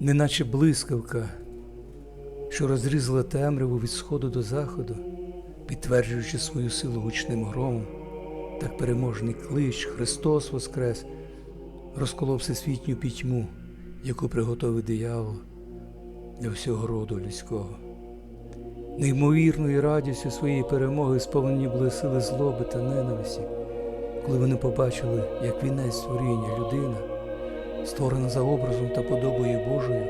неначе блискавка, що розрізала темряву від сходу до заходу, підтверджуючи свою силу гучним громом, так переможний клич Христос Воскрес розколов всесвітню пітьму, яку приготовив диявол для всього роду людського. Неймовірною радістю своєї перемоги сповнені були сили злоби та ненависті, коли вони побачили, як вінець створіння людина, створена за образом та подобою Божою,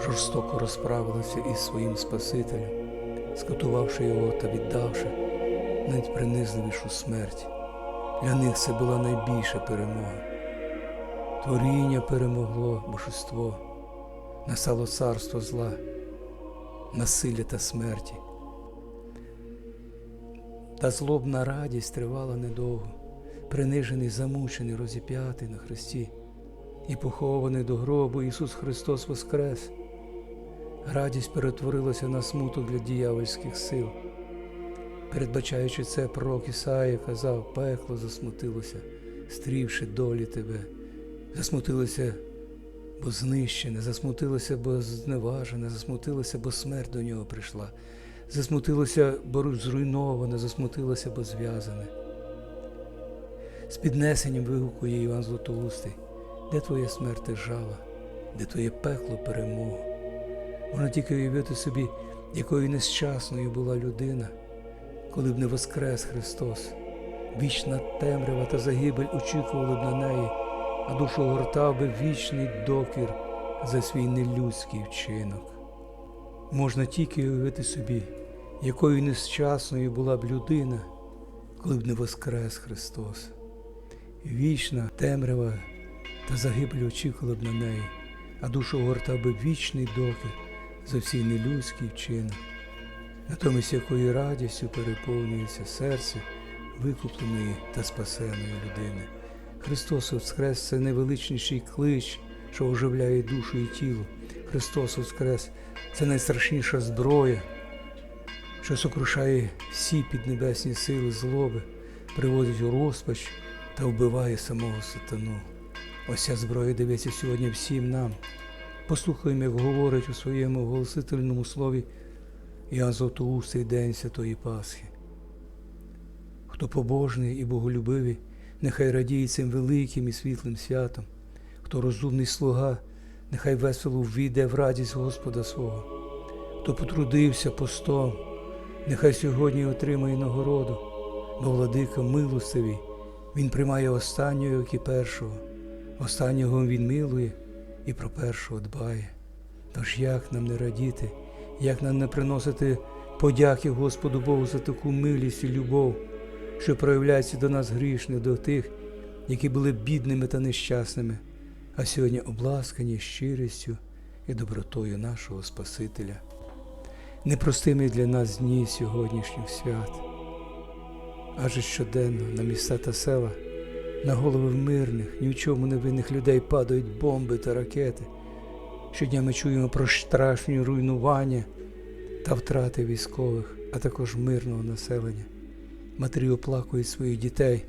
жорстоко розправилася із своїм Спасителем, скотувавши його та віддавши навіть принизливішу смерть. Для них це була найбільша перемога. Творіння перемогло божество, настало царство зла, насилля та смерті. Та злобна радість тривала недовго, принижений, замучений, розіп'ятий на хресті і похований до гробу Ісус Христос Воскрес. Радість перетворилася на смуток для діявольських сил. Передбачаючи це, пророк Ісаїя казав, пекло засмутилося, стрівши долі тебе, засмутилося, бо знищене, засмутилося, бо зневажене, засмутилося, бо смерть до нього прийшла, засмутилося, бо зруйноване, засмутилося, бо зв'язане. З піднесенням вигукує Іван Златоустий, де твоя смерть жала, де твоє пекло перемога. Можна тільки уявити собі, якою нещасною була людина, коли б не воскрес Христос. Вічна темрява та загибель очікували б на неї, а душу гортав би вічний докір за свій нелюдський вчинок. Можна тільки уявити собі, якою нещасною була б людина, коли б не воскрес Христос. Вічна темрява та загибель очікувала б на неї, а душу гортав би вічний докір за всій нелюдський вчинок. Натомість якою радістю переповнюється серце викупленої та спасеної людини. Христос Воскрес це найвеличніший клич, що оживляє душу і тіло. Христос Воскрес це найстрашніша зброя, що сокрушає всі піднебесні сили злоби, приводить у розпач та вбиває самого сатану. Ось ця зброя дивиться сьогодні всім нам. Послухаємо, як говорить у своєму голосительному слові Іоанн Златоустий День Святої Пасхи. Хто побожний і боголюбивий, нехай радіє цим великим і світлим святом, хто розумний слуга, нехай весело ввійде в радість Господа свого, хто потрудився постом, нехай сьогодні отримає нагороду, бо владика милостивий, він приймає останнього, як і першого, останнього він милує і про першого дбає. Тож як нам не радіти, як нам не приносити подяки Господу Богу за таку милість і любов, що проявляється до нас грішних, до тих, які були бідними та нещасними, а сьогодні обласкані щирістю і добротою нашого Спасителя. Непростими для нас дні сьогоднішніх свят, адже щоденно на міста та села, на голови мирних, ні в чому не винних людей падають бомби та ракети. Щодня ми чуємо про страшні руйнування та втрати військових, а також мирного населення. Матері оплакують своїх дітей,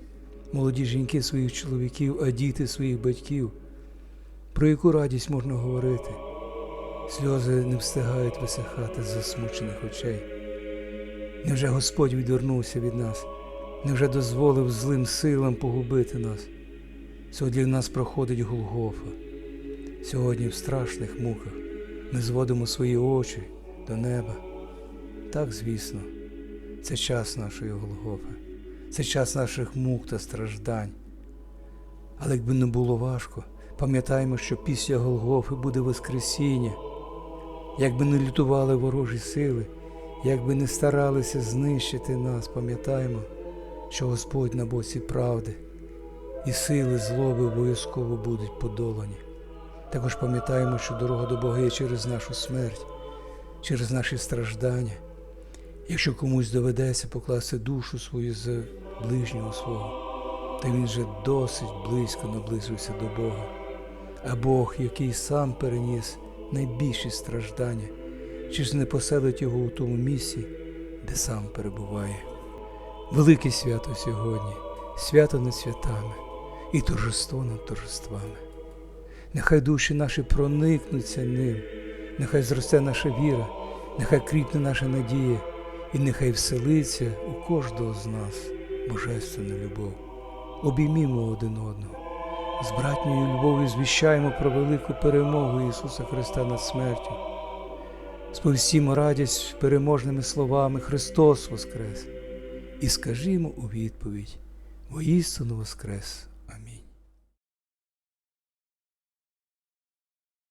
молоді жінки своїх чоловіків, а діти своїх батьків. Про яку радість можна говорити? Сльози не встигають висихати з засмучених очей. Невже Господь відвернувся від нас? Невже дозволив злим силам погубити нас? Сьогодні в нас проходить Голгофа. Сьогодні в страшних муках ми зводимо свої очі до неба. Так, звісно, це час нашої Голгофи, це час наших мук та страждань. Але якби не було важко, пам'ятаємо, що після Голгофи буде Воскресіння. Якби не лютували ворожі сили, якби не старалися знищити нас, пам'ятаємо, що Господь на боці правди і сили злоби обов'язково будуть подолані. Також пам'ятаємо, що дорога до Бога є через нашу смерть, через наші страждання. Якщо комусь доведеться покласти душу свою за ближнього свого, то він вже досить близько наблизився до Бога. А Бог, який сам переніс найбільші страждання, чи ж не поселить його у тому місці, де сам перебуває. Велике свято сьогодні, свято над святами і торжество над торжествами. Нехай душі наші проникнуться ним, нехай зросте наша віра, нехай кріпне наша надія, і нехай вселиться у кожного з нас божественна любов. Обіймімо один одного. З братньою любов'ю звіщаємо про велику перемогу Ісуса Христа над смертю. Сповістімо радість переможними словами Христос Воскрес! І скажімо у відповідь: Воістину Воскрес!